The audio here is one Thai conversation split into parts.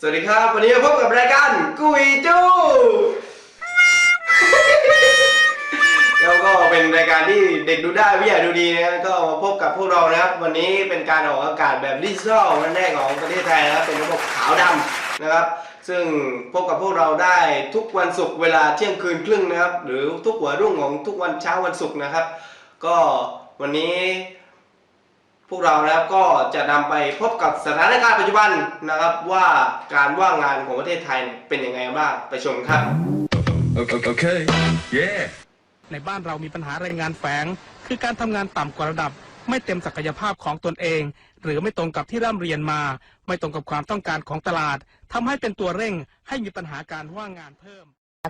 สวัสดีครับ วันนี้มาพบกับรายการกุยจูแล้วก็เป็นรายการที่เด็กดูได้พี่ใหญ่ดูดีนะก็มาพบกับพวกเรานะครับ วันนี้เป็นการออกอากาศแบบดิจิทัลวันแรกของประเทศไทยนะครับเป็นระบบขาวดำนะครับ ซึ่งพบกับพวกเราได้ทุกวันศุกร์เวลาเที่ยงคืนครึ่งนะครับ หรือทุกหัวรุ่งของทุกวันเช้าวันศุกร์นะครับ ก็วันนี้ พวกเรานะครับก็จะนำไปพบกับสถานการณ์ปัจจุบันนะครับ ว่าการว่างงานของประเทศไทยเป็นยังไงบ้างไปชมครับ Okay. okay. Yeah. ในบ้านเรามีปัญหาแรงงานแฝง คือการทำงานต่ำกว่าระดับ ไม่เต็มศักยภาพของตนเอง หรือไม่ตรงกับที่ร่ำเรียนมา ไม่ตรงกับความต้องการของตลาดทำให้เป็นตัวเร่งให้มีปัญหาการว่างงานเพิ่ม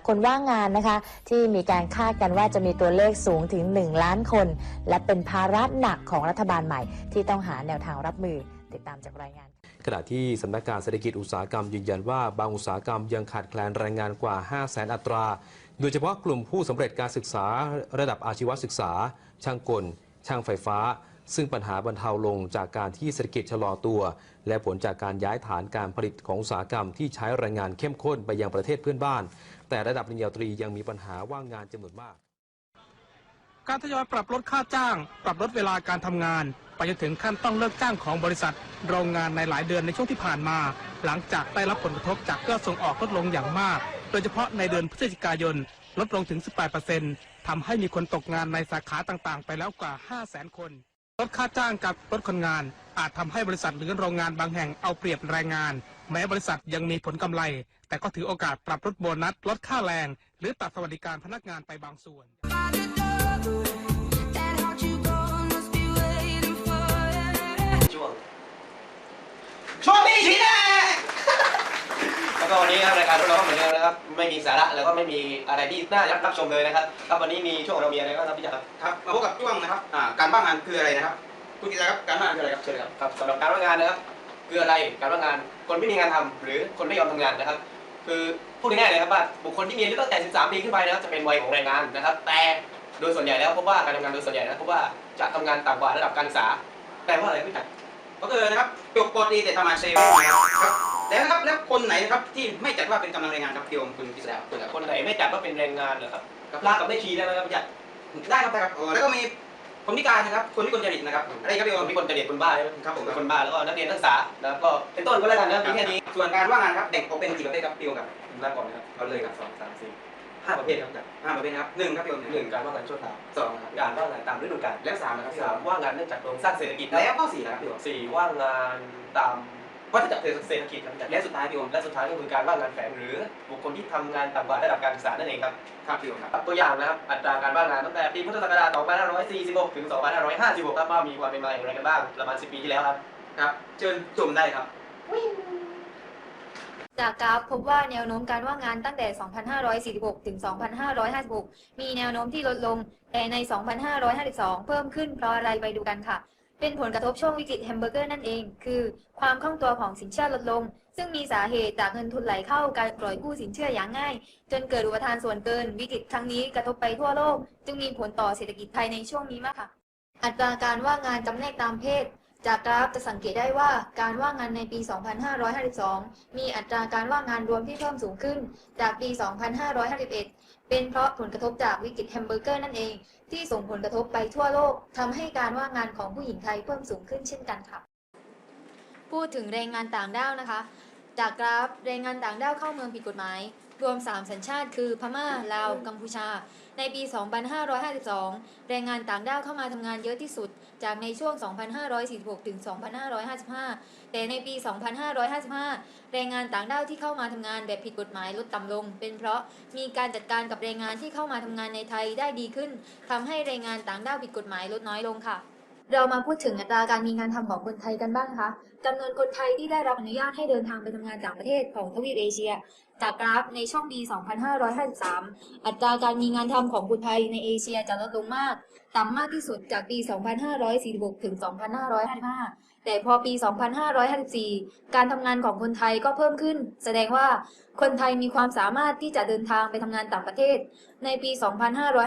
คนว่างงานนะคะ ที่มีการคาดกันว่าจะมีตัวเลขสูงถึง 1 ล้านคน และเป็นภาระหนักของรัฐบาลใหม่ ที่ต้องหาแนวทางรับมือติดตามจากรายงาน ขณะที่สำนักงานเศรษฐกิจอุตสาหกรรมยืนยันว่าบางอุตสาหกรรมยังขาดแคลนแรงงานกว่า 5 0 0แสนอัตรา โดยเฉพาะกลุ่มผู้สำเร็จการศึกษาระดับอาชีวศึกษา ช่างกล ช่างไฟฟ้า ซึ่งปัญหาบรรเทาลงจากการที่เศรษฐกิจชะลอตัว และผลจากการย้ายฐานการผลิตของอุตสาหกรรมที่ใช้แรงงานเข้มข้นไปยังประเทศเพื่อนบ้าน แต่ระดับปริญญาตรียังมีปัญหาว่างงานจำนวนมาก การทยอยปรับลดค่าจ้าง ปรับลดเวลาการทำงาน ไปจนถึงขั้นต้องเลิกจ้างของบริษัท โรงงานในหลายเดือนในช่วงที่ผ่านมา หลังจากได้รับผลกระทบจากยอดส่งออกลดลงอย่างมาก โดยเฉพาะในเดือนพฤศจิกายนลดลงถึง 18%ทำให้มีคนตกงานในสาขาต่างๆ ไปแล้วกว่า 500,000 คน ลดค่าจ้างกับลดคนงาน อาจทำให้บริษัทหรือโรงงานบางแห่งเอาเปรียบแรงงาน แม้บริษัทยังมีผลกำไร แต่ก็ถือโอกาสปรับลดโบนัสลดค่าแรง หรือตัดสวัสดิการพนักงานไปบางส่วน พวกเราก็เหมือนเดิมนะครับ ไม่มีสาระแล้วก็ไม่มีอะไรที่น่ารับชมเลยนะครับครับวันนี้มีช่วงเรามีอะไรบ้างครับพี่จักรครับครับมาพบกับช่วงนะครับอ่าการบ้างงานคืออะไรนะครับคุณกิตครับการบ้างงานคืออะไรครับเชิญเลยครับครับสำหรับการว่างงานนะครับคืออะไรการว่างงานคนไม่มีงานทำหรือคนไม่ยอมทำงานนะครับ คือพูดง่ายๆเลยครับว่าบุคคลที่มีอายุตั้งแต่ 13 ปีขึ้นไปนะครับจะเป็นวัยของแรงงานนะครับ แต่โดยส่วนใหญ่แล้วพบว่าการทำงานโดยส่วนใหญ่นะพบว่าจะทำงานต่ำกว่าระดับการศึกษาแปลว่าอะไรพี่จักรก็คือนะครับจบปตรีแต่ทำงานเซลล์นะครับ แล้วนะครับแล้วคนไหนนะครับที่ไม่จัดว่าเป็นกำลังแรงงานครับพี่โอมคุณกิตครับคนไหนไม่จัดว่าเป็นแรงงานเหรอครับกับลากกับไม่ชีได้ไหมครับพี่จักรได้ครับได้ครับเออแล้วก็มีคนพิการนะครับคนพิกลจริตนะครับอะไรครับพี่โอมมีคนเด็ดคนบ้าใช่ไหมครับผมเป็นคนบ้าแล้วก็นักเรียนนักศึกษานะครับก็เป็นต้นก็แล้วกันนะมีแค่นี้ส่วนการว่างงานครับแบ่งออกเป็นกี่ประเภทครับพี่โอมครับนับก่อนนะครับเอาเลยครับสองสามสี่ห้าประเภทครับจักรห้าประเภทนะครับหนึ่งครับพี่โอมหนึ่งการว่างงานชั่วคราวสองนะครับการว่างงานตามฤดูกาลแล้วสามนะครับพี่โอสามมว่างงานเนื่องจากโครงสร้างเศรษฐกิจแล้วก็สี่นะครับพี่โอมสี่ว่างงานตาม วัฏจักรเศรษฐกิจครับและสุดท้ายพี่โอมและสุดท้ายก็คือการว่างงานแฝงหรือบุคคลที่ทำงานต่ำกว่าระดับการศึกษานั่นเองครับครับพี่โอมครับครับตัวอย่างนะครับอัตราการว่างงานตั้งแต่ปีพุทธศักราช 2546 ถึง 2556 ครับว่ามีความเป็นมาอย่างไรกันบ้างประมาณ 10 ปีที่แล้วครับครับเชิญชมได้ครับจากกราฟพบว่าแนวโน้มการว่างงานตั้งแต่ 2546 ถึง 2556 มีแนวโน้มที่ลดลง แต่ใน 2552 เพิ่มขึ้นเพราะอะไรไปดูกันค่ะ เป็นผลกระทบช่วงวิกฤตแฮมเบอร์เกอร์นั่นเอง คือความคล่องตัวของสินเชื่อลดลง ซึ่งมีสาเหตุจากเงินทุนไหลเข้าการปล่อยกู้สินเชื่ออย่างง่าย จนเกิดอุปทานส่วนเกินวิกฤตครั้งนี้กระทบไปทั่วโลก จึงมีผลต่อเศรษฐกิจไทยในช่วงนี้มากค่ะ อัตราการว่างงานจำแนกตามเพศ จากกราฟจะสังเกตได้ว่าการว่างงานในปี 2552 มีอัตราการว่างงานรวมที่เพิ่มสูงขึ้น จากปี 2551 เป็นเพราะผลกระทบจากวิกฤตแฮมเบอร์เกอร์นั่นเอง ที่ส่งผลกระทบไปทั่วโลกทำให้การว่างงานของผู้หญิงไทยเพิ่มสูงขึ้นเช่นกันค่ะ พูดถึงแรงงานต่างด้าวนะคะ จากกราฟแรงงานต่างด้าวเข้าเมืองผิดกฎหมาย รวม 3 สัญชาติ คือพม่าลาวกัมพูชา ในปี 2552 แรงงานต่างด้าวเข้ามาทำงานเยอะที่สุด จากในช่วง 2546 ถึง 2555 แต่ในปี 2555 แรงงานต่างด้าวที่เข้ามาทำงานแบบผิดกฎหมายลดต่ำลง เป็นเพราะมีการจัดการกับแรงงานที่เข้ามาทำงานในไทยได้ดีขึ้นทำให้แรงงานต่างด้าวผิดกฎหมายลดน้อยลงค่ะเรามาพูดถึงอัตราการมีงานทำของคนไทยกันบ้างคะจำนวนคนไทยที่ได้รับอนุญาตให้เดินทางไปทำงานต่างประเทศของทวีปเอเชีย จากกราฟในช่วงปี 2553 อัตราการมีงานทำของคนไทยในเอเชียจะลดลงมาก ต่ำมากที่สุดจากปี 2546 ถึง 2555 แต่พอปี 2554 การทำงานของคนไทยก็เพิ่มขึ้น แสดงว่าคนไทยมีความสามารถที่จะเดินทางไปทำงานต่างประเทศ ในปี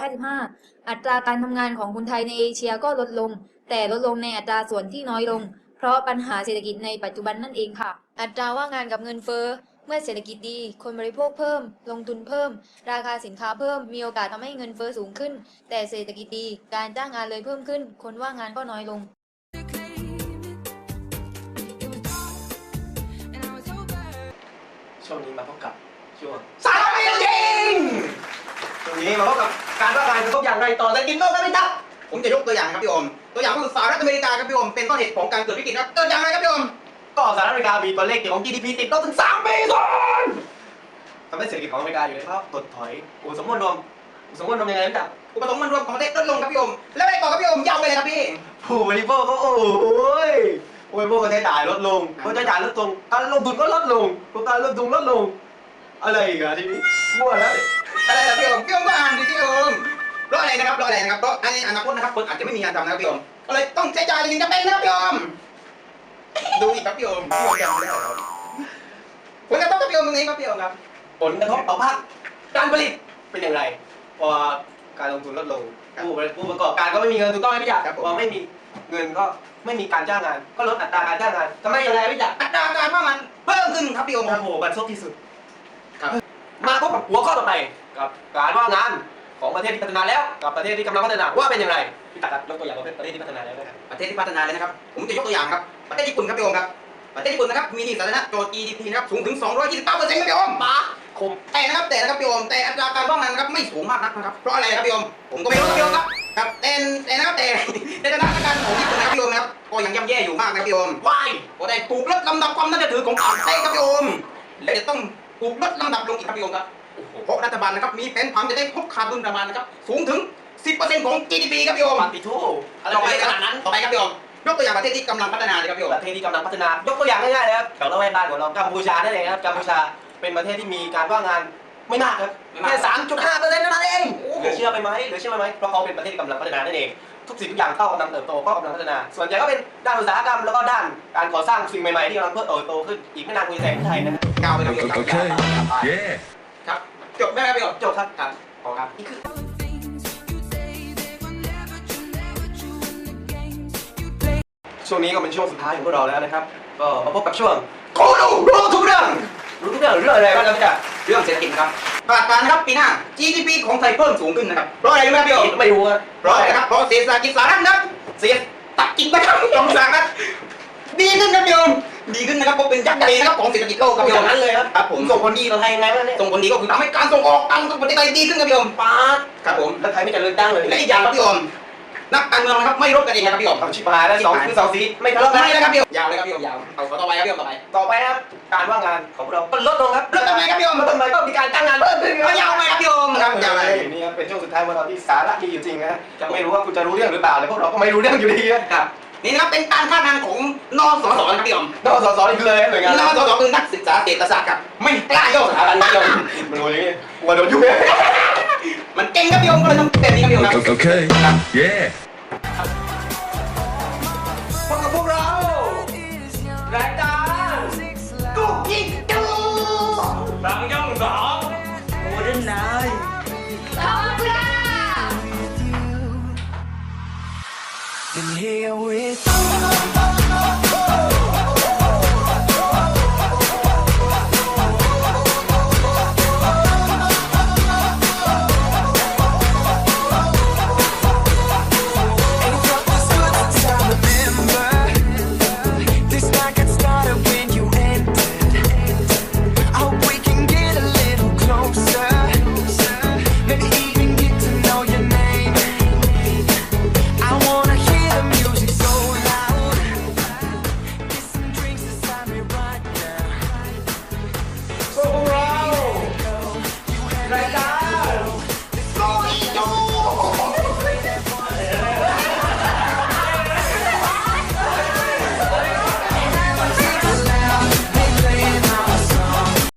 2555 อัตราการทำงานของคนไทยในเอเชียก็ลดลง แต่ลดลงในอัตราส่วนที่น้อยลง เพราะปัญหาเศรษฐกิจในปัจจุบันนั่นเองค่ะ อัตราว่างงานกับเงินเฟ้อ มื่อเศรษฐกิจดี คนบริโภคเพิ่ม ลงทุนเพิ่ม ราคาสินค้าเพิ่ม มีโอกาสทำให้เงินเฟ้อสูงขึ้น แต่เศรษฐกิจดี การจ้างงานเลยเพิ่มขึ้น คนว่างงานก็น้อยลงช่วงนี้มาพบกับช่วงสารพัดจริงช่วงนี้มาพบกับการว่าการกระทบอย่างไรต่อเศรษฐกิจโลกครับพี่ตั๊กผมจะยกตัวอย่างครับพี่อม ตัวอย่างก็คือสหรัฐอเมริกาครับพี่อมเป็นต้นเหตุของการเกิดวิกฤตครับเกิดอย่างไรครับพี่อม ก็สหรัฐอเมริกามีตัวเลขเกี่ยวกับ GDP ติดลบถึง3ปีซ้อนทำให้เศรษฐกิจของอเมริกาอยู่ในภาวะถดถอยอุปสมบทรวมอุปสมบทรวมยังไงพี่ตั๊กอุปสมบทรวมของประเทศลดลงครับพี่อมแล้วไปต่อครับพี่อมยาวไปเลยครับพี่ผู้บริโภคก็โอ้ยผู้บริโภคก็ใช้จ่ายลดลงก็ใช้จ่ายลดลงการลงทุนก็ลดลงการลงทุนลดลง อะไรอีกอะทีนี้มั่วแล้วเนี่ยอะไรนะพี่อมพี่อมก็อ่านดิพี่อมเพราะอะไรนะครับเพราะอะไรนะครับเพราะในอนาคตนะครับคนอาจจะไม่มีงานทำนะครับพี่อมก็เลยต้องใช้จ่ายอย่างจำเป็นนะครับพี่อม ดูอีกครับพี่อมพี่อมจำไม่ได้ครับผลกระทบกับพี่อมตรงนี้ครับพี่อมครับ ผลกระทบต่อภาคการผลิตเป็นอย่างไร พอการลงทุนลดลงผู้บริผู้ประกอบการก็ไม่มีเงินถูกต้องไหมพี่จักรพอไม่มีเงินก็ไม่มีการจ้างงาน ก็ลดอัตราการจ้างงานทำไมอย่างไรพี่จักรอัตราการว่างงานเพิ่มขึ้นครับพี่อมครับโอ้โหบันซบที่สุดครับมาพบกับหัวข้อต่อไปกับการว่างงานของประเทศที่พัฒนาแล้วกับประเทศที่กำลังพัฒนาว่าเป็นอย่างไรพี่ตักรครับยกตัวอย่างประเทศประเทศที่พัฒนาแล้วนะครับประเทศที่พัฒนาเลยนะครับ ผมจะยกตัวอย่างครับ ประเทศญี่ปุ่นครับพี่อมครับประเทศญี่ปุ่นนะครับมีหนี้สาธารณะโจ GDP นะครับสูงถึง 229เปอร์เซ็นต์ครับพี่อมป้าคมแต่นะครับแต่นะครับพี่อมแต่อัตราการว่างงานนะครับไม่สูงมากนักนะครับเพราะอะไรครับพี่อมผมก็ไม่รู้ครับพี่อมครับครับแต่แต่นะครับแต่ในสถานการณ์ของญี่ปุ่นนะครับพี่อมนะครับก็ยังย่ำแย่อยู่มากนะครับพี่อมวายก็ได้ถูกลดลำดับความน่าจะถือของประเทศครับพี่อมและจะต้องถูกลดลำดับลงอีกครับพี่อมครับเพราะรัฐบาลนะครับมีแผนผังจะได้พบขาดดุลประมาณนะครับสูงถึง 10%ของ GDP ครับพี่อมปฏิทูอะไรต่อไปไปขขนานาดดนั้นั้นนต่อไปครับพี่อม ยกตัวอย่างประเทศที่กำลังพัฒนาเลยครับพี่อมประเทศที่กำลังพัฒนายกตัวอย่างง่ายๆเลยครับแถวละแวกบ้านของเรากัมพูชานั่นเองครับกัมพูชาเป็นประเทศที่มีการว่างงานไม่มากครับแค่สามจุดห้าเปอร์เซ็นต์เท่านั้นเองเหลือเชื่อไปไหมเหลือเชื่อไปไหมเพราะเขาเป็นประเทศที่กำลังพัฒนานั่นเองทุกสิ่งทุกอย่างเข้ากำลังเติบโตก็กำลังพัฒนา ส่วนใหญ่ก็เป็นด้านอุตสาหกรรมแล้วก็ด้านการก่อสร้างสิ่งใหม่ๆที่กำลังเพิ่มเติบโตขึ้นอีกไม่นานคงจะแซงประเทศไทยนะฮะยาวไปครับพี่อมครับ Okay. Yeah. ครับจบไหมครับพี่อมจบครับครับขอครับนี่คือ ช่วงนี้ก็เป็นช่วงสุดท้ายของพวกเราแล้วนะครับ ก็มาพบกับช่วงโคดูรู้ทุกเรื่อง รู้ทุกเรื่องเรื่องอะไรบ้างครับพี่จ๋าเรื่องเศรษฐกิจครับคาดการณ์นะครับปีหน้า GDP ของไทยเพิ่มสูงขึ้นนะครับ เพราะอะไรรู้ไหมครับพี่อมไม่รู้อะเพราะอะไรครับ เพราะเศรษฐกิจสหรัฐนะครับเศรษฐกิจนะครับของสหรัฐดีขึ้นครับพี่อมดีขึ้นนะครับเพราะเป็นยักษ์ใหญ่นะครับของเศรษฐกิจโลกครับพี่ออมย่างนั้นเลยครับครับผมส่งผลดีต่อไทยยังไงบ้างเนี่ยส่งผลดีก็คือทำให้การส่งออกตังค์ของประเทศไทยดีขึ้นครับพี่อมป้าดครับผมแล้วไทยไม่เจริญตั้งเลยและอีกอย่างครับพี่อม นักการเมืองนะครับไม่รบกันเองนะครับพี่อมทำชิบหายแล้วสองคือสองสีไม่ทะเลาะกันไม่นะครับพี่อมยาวเลยครับพี่อมยาวเอาต่อไปครับพี่อมต่อไปต่อไปครับการว่างงานของเราก็ลดลงครับลดทำไมครับพี่อมลดทำไมก็มีการจ้างงานเพิ่มขึ้นเอายาวไปครับพี่อมครับยาวไปนี่ครับเป็นช่วงสุดท้ายของเราที่สาระดีอยู่จริงนะจะไม่รู้ว่าคุณจะรู้เรื่องหรือเปล่าเลยพวกเราก็ไม่รู้เรื่องอยู่ดีนะครับนี่นะครับเป็นการคาดการณ์ของนสสนะครับพี่อมนอกสสนี่คือเลยหน่วยงานนสสคือนักศึกษาเศรษฐศาสตร์ครับไม่กล้าโยกสถาบันนะพี่อมมันโดนอย่างนี้กลัวโดนยุ่ง มันเก่งครับพี่อมก็เลยต้องเป็นนี้ครับพี่อมครับ Okay. Yeah. พบกับพวกเรารายการกุ๊กกิ๊กจูบางย่องสองโมเดิร์นไน Been here with